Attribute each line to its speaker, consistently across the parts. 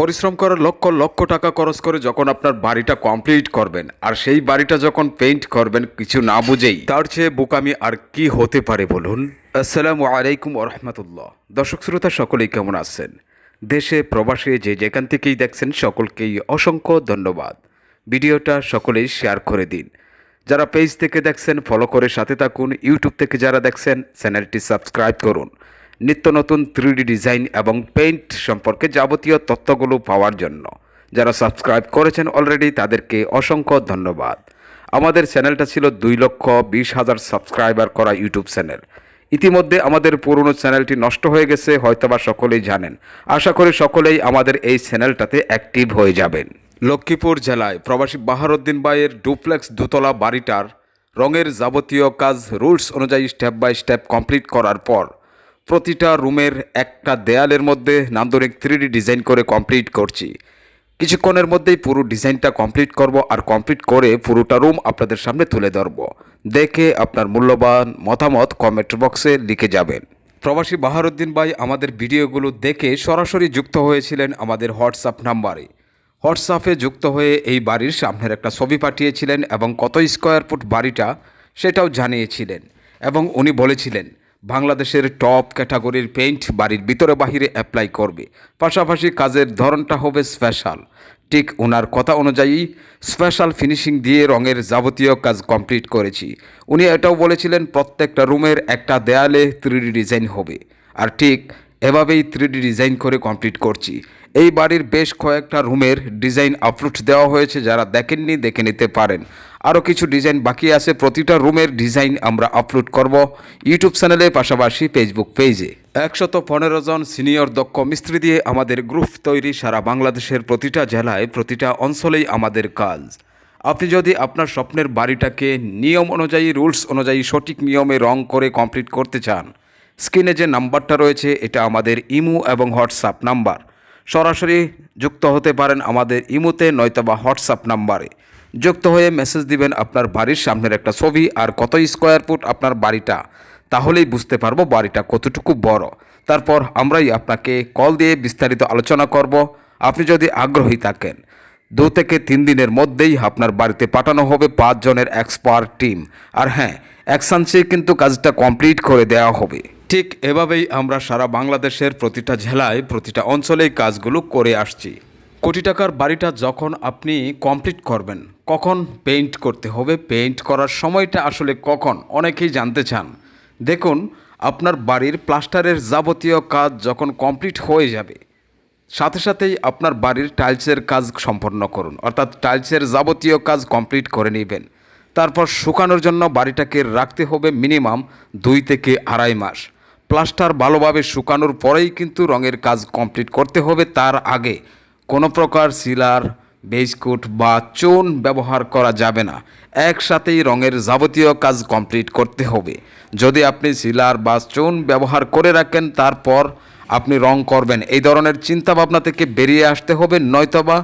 Speaker 1: পরিশ্রম করে লক্ষ লক্ষ টাকা খরচ করে যখন আপনার বাড়িটা কমপ্লিট করবেন, আর সেই বাড়িটা যখন পেইন্ট করবেন, কিছু না বুঝেই, তার চেয়ে বোকামি আর কি হতে পারে বলুন? আসসালামু আলাইকুম রহমতুল্লাহ। দর্শক শ্রোতা, সকলেই কেমন আছেন? দেশে, প্রবাসে, যে যেখান থেকেই দেখছেন, সকলকেই অসংখ্য ধন্যবাদ। ভিডিওটা সকলেই শেয়ার করে দিন। যারা পেজ থেকে দেখছেন ফলো করে সাথে থাকুন ইউটিউব থেকে যারা দেখছেন চ্যানেলটি সাবস্ক্রাইব করুন। নিত্য নতুন থ্রিডি ডিজাইন এবং পেইন্ট সম্পর্কে যাবতীয় তথ্যগুলো পাওয়ার জন্য। যারা সাবস্ক্রাইব করেছেন অলরেডি তাদেরকে অসংখ্য ধন্যবাদ। আমাদের চ্যানেলটা ছিল দুই লক্ষ বিশ হাজার সাবস্ক্রাইবার করা ইউটিউব চ্যানেল ইতিমধ্যে আমাদের পুরনো চ্যানেলটি নষ্ট হয়ে গেছে, হয়তোবা সকলেই জানেন। আশা করি সকলেই আমাদের এই চ্যানেলটাতে অ্যাক্টিভ হয়ে যাবেন। লক্ষ্মীপুর জেলায় প্রবাসী বাহারুদ্দিন ভাইয়ের ডুপ্লেক্স দোতলা বাড়িটার রঙের যাবতীয় কাজ রুলস অনুযায়ী স্টেপ বাই স্টেপ কমপ্লিট করার পর প্রতিটা রুমের একটা দেয়ালের মধ্যে নান্দনিক থ্রিডি ডিজাইন করে কমপ্লিট করছি। কিছুক্ষণের মধ্যেই পুরো ডিজাইনটা কমপ্লিট করব আর কমপ্লিট করে পুরোটা রুম আপনাদের সামনে তুলে ধরব। দেখে আপনার মূল্যবান মতামত কমেন্ট বক্সে লিখে যাবেন। প্রবাসী বাহারুদ্দিন ভাই, আমাদের ভিডিওগুলো দেখে সরাসরি যুক্ত হয়েছিলেন আমাদের হোয়াটসঅ্যাপ নাম্বারে। হোয়াটসঅ্যাপে যুক্ত হয়ে এই বাড়ির সামনের একটা ছবি পাঠিয়েছিলেন এবং কত স্কোয়ার ফুট বাড়িটা সেটাও জানিয়েছিলেন এবং উনি বলেছিলেন বাংলাদেশের টপ ক্যাটাগরির পেইন্ট বাড়ির ভিতরে বাহিরে অ্যাপ্লাই করবে। পাশাপাশি কাজের ধরনটা হবে স্পেশাল। ঠিক ওনার কথা অনুযায়ী, স্পেশাল ফিনিশিং দিয়ে রঙের যাবতীয় কাজ কমপ্লিট করেছি। উনি এটাও বলেছিলেন, প্রত্যেকটা রুমের একটা দেয়ালে থ্রিডি ডিজাইন হবে। আর ঠিক এভাবেই থ্রিডি ডিজাইন করে কমপ্লিট করছি। এই বাড়ির বেশ কয়েকটা রুমের ডিজাইন আপলোড দেওয়া হয়েছে, যারা দেখেননি দেখে নিতে পারেন। আরও কিছু ডিজাইন বাকি আছে। প্রতিটা রুমের ডিজাইন আমরা আপলোড করব ইউটিউব চ্যানেলে পাশাপাশি ফেসবুক পেজে একশত পনেরো জন সিনিয়র দক্ষ মিস্ত্রি দিয়ে আমাদের গ্রুপ তৈরি সারা বাংলাদেশের প্রতিটা জেলায়, প্রতিটা অঞ্চলেই আমাদের কাজ। আপনি যদি আপনার স্বপ্নের বাড়িটাকে নিয়ম অনুযায়ী রুলস অনুযায়ী, সঠিক নিয়মে রং করে কমপ্লিট করতে চান স্ক্রিনে যে নাম্বারটা রয়েছে, এটা আমাদের ইমো এবং হোয়াটসঅ্যাপ নাম্বার। সরাসরি যুক্ত হতে পারেন আমাদের ইমোতে, নয়তোবা হোয়াটসঅ্যাপ নাম্বারে। যুক্ত হয়ে মেসেজ দিবেন আপনার বাড়ির সামনের একটা ছবি আর কত স্কোয়ার ফুট আপনার বাড়িটা, তাহলেই বুঝতে পারব বাড়িটা কতটুকু বড়। তারপর আমরাই আপনাকে কল দিয়ে বিস্তারিত আলোচনা করব। আপনি যদি আগ্রহী থাকেন, দু থেকে তিন দিনের মধ্যেই আপনার বাড়িতে পাঠানো হবে পাঁচজনের এক্সপার্ট টিম আর হ্যাঁ একসাঞ্চে কিন্তু কাজটা কমপ্লিট করে দেওয়া হবে। ঠিক এভাবেই আমরা সারা বাংলাদেশের প্রতিটা জেলায়, প্রতিটা অঞ্চলেই কাজগুলো করে আসছি। কোটি টাকার বাড়িটা যখন আপনি কমপ্লিট করবেন কখন পেইন্ট করতে হবে? পেইন্ট করার সময়টা আসলে কখন? অনেকেই জানতে চান। দেখুন, আপনার বাড়ির প্লাস্টারের যাবতীয় কাজ যখন কমপ্লিট হয়ে যাবে, সাথে সাথেই আপনার বাড়ির টাইলসের কাজ সম্পন্ন করুন। অর্থাৎ টাইলসের যাবতীয় কাজ কমপ্লিট করে নেবেন। তারপর শুকানোর জন্য বাড়িটাকে রাখতে হবে মিনিমাম দুই থেকে আড়াই মাস। প্লাস্টার ভালোভাবে শুকানোর পরেই কিন্তু রঙের কাজ কমপ্লিট করতে হবে। তার আগে কোনো প্রকার সিলার বেসকুট বা চোন ব্যবহার করা যাবে না। একসাথেই রঙের যাবতীয় কাজ কমপ্লিট করতে হবে। যদি আপনি সিলার বা চুন ব্যবহার করে রাখেন, তারপর আপনি রং করবেন। এই ধরনের চিন্তা ভাবনা থেকে বেরিয়ে আসতে হবে, নয়তোবা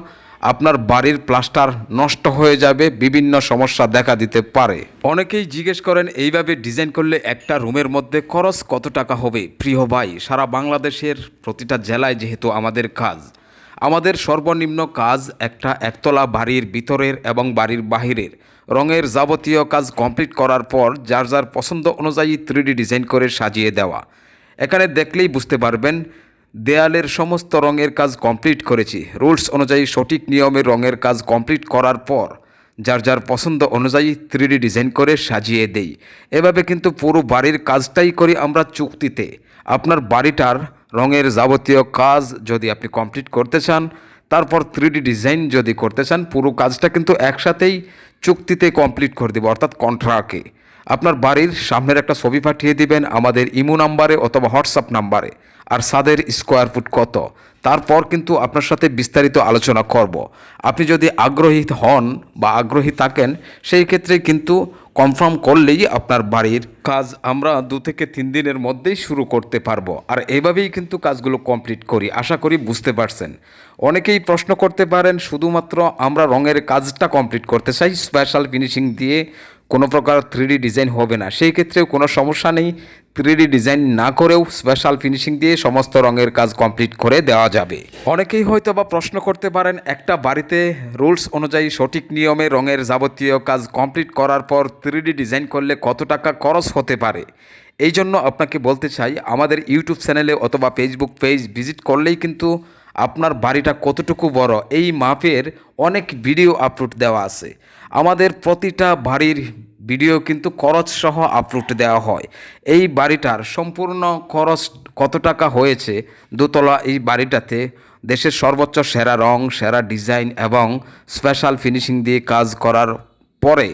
Speaker 1: আপনার বাড়ির প্লাস্টার নষ্ট হয়ে যাবে, বিভিন্ন সমস্যা দেখা দিতে পারে। অনেকেই জিজ্ঞেস করেন, এইভাবে ডিজাইন করলে একটা রুমের মধ্যে খরচ কত টাকা হবে? প্রিয় ভাই, সারা বাংলাদেশের প্রতিটা জেলায় যেহেতু আমাদের কাজ আমাদের সর্বনিম্ন কাজ একটা একতলা বাড়ির ভিতরের এবং বাড়ির বাহিরের। রঙের যাবতীয় কাজ কমপ্লিট করার পর যার যার পছন্দ অনুযায়ী থ্রিডি ডিজাইন করে সাজিয়ে দেওয়া। এখানে দেখলেই বুঝতে পারবেন, দেয়ালের সমস্ত রঙের কাজ কমপ্লিট করেছি। রুলস অনুযায়ী সঠিক নিয়মে রঙের কাজ কমপ্লিট করার পর যার যার পছন্দ অনুযায়ী থ্রিডি ডিজাইন করে সাজিয়ে দেই। এভাবে কিন্তু পুরো বাড়ির কাজটাই করি আমরা চুক্তিতে। আপনার বাড়িটার রঙের যাবতীয় কাজ যদি আপনি কমপ্লিট করতে চান, তারপর থ্রিডি ডিজাইন যদি করতে চান, পুরো কাজটা কিন্তু একসাথেই চুক্তিতে কমপ্লিট করে দেবো, অর্থাৎ কন্ট্রাকে আপনার বাড়ির সামনের একটা ছবি পাঠিয়ে দিবেন, আমাদের ইমো নাম্বারে অথবা হোয়াটসঅ্যাপ নাম্বারে। আর সাদের স্কোয়ার ফুট কত? তারপর কিন্তু আপনার সাথে বিস্তারিত আলোচনা করব। আপনি যদি আগ্রহী হন বা আগ্রহী থাকেন, সেই ক্ষেত্রে কিন্তু কনফার্ম করলেই আপনার বাড়ির কাজ আমরা দু থেকে তিন দিনের মধ্যেই শুরু করতে পারব। আর এভাবেই কিন্তু কাজগুলো কমপ্লিট করি। আশা করি বুঝতে পারছেন। অনেকেই প্রশ্ন করতে পারেন, শুধুমাত্র আমরা রঙের কাজটা কমপ্লিট করতে চাই স্পেশাল ফিনিশিং দিয়ে কোনো প্রকার থ্রিডি ডিজাইন হবে না? সেই ক্ষেত্রেও কোনো সমস্যা নেই। থ্রি ডিজাইন না করেও স্পেশাল ফিনিশিং দিয়ে সমস্ত রঙের কাজ কমপ্লিট করে দেওয়া যাবে। অনেকেই হয়তো বা প্রশ্ন করতে পারেন, একটা বাড়িতে রুলস অনুযায়ী সঠিক নিয়মে রঙের যাবতীয় কাজ কমপ্লিট করার পর থ্রিডি ডিজাইন করলে কত টাকা খরচ হতে পারে? এই জন্য আপনাকে বলতে চাই, আমাদের ইউটিউব চ্যানেলে অথবা ফেসবুক পেজ ভিজিট করলেই কিন্তু আপনার বাড়িটা কতটুকু বড়, এই মাপের অনেক ভিডিও আপলোড দেওয়া আছে। আমাদের প্রতিটা বাড়ির ভিডিও কিন্তু খরচ সহ আপলোড দেওয়া হয়। এই বাড়িটার সম্পূর্ণ খরচ কত টাকা হয়েছে দোতলা এই বাড়িটাতে, দেশের সর্বোচ্চ সেরা রং, সেরা ডিজাইন এবং স্পেশাল ফিনিশিং দিয়ে কাজ করার পরে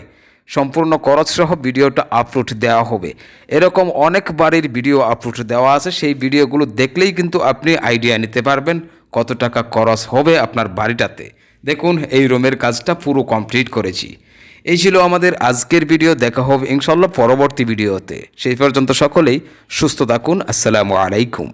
Speaker 1: সম্পূর্ণ খরচ সহ ভিডিওটা আপলোড দেওয়া হবে। এরকম অনেক বাড়ির ভিডিও আপলোড দেওয়া আছে, সেই ভিডিওগুলো দেখলেই কিন্তু আপনি আইডিয়া নিতে পারবেন। কত টাকা খরচ হবে আপনার বাড়িটাতে? দেখুন, এই রুমের কাজটা পুরো কমপ্লিট করেছি। এই ছিল আমাদের আজকের ভিডিও দেখা হবে ইনশাল্লাহ পরবর্তী ভিডিওতে সেই পর্যন্ত সকলেই সুস্থ থাকুন, আসসালামু আলাইকুম।